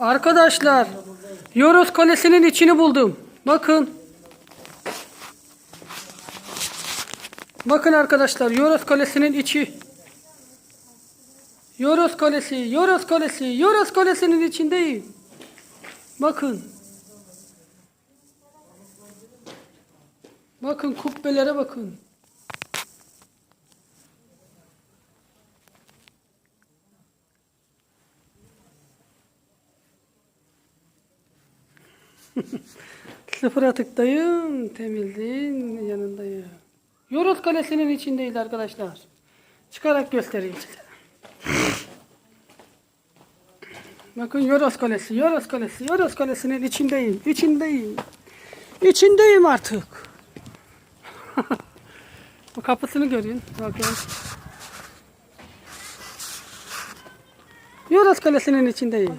Arkadaşlar, Yoros Kalesi'nin içini buldum. Bakın. Bakın arkadaşlar, Yoros Kalesi'nin içi. Yoros Kalesi, Yoros Kalesi, Yoros Kalesi'nin içindeyim. Bakın. Bakın kubbelere bakın. Sıfır atıktayım, temizliğin yanındayım. Yoros Kalesi'nin içindeyiz arkadaşlar. Çıkarak göstereyim size. Bakın Yoros Kalesi, Yoros Kalesi, Yoros Kalesi'nin içindeyim, içindeyim. İçindeyim artık. Bu kapısını görün. Bakın. Yoros Kalesi'nin içindeyim.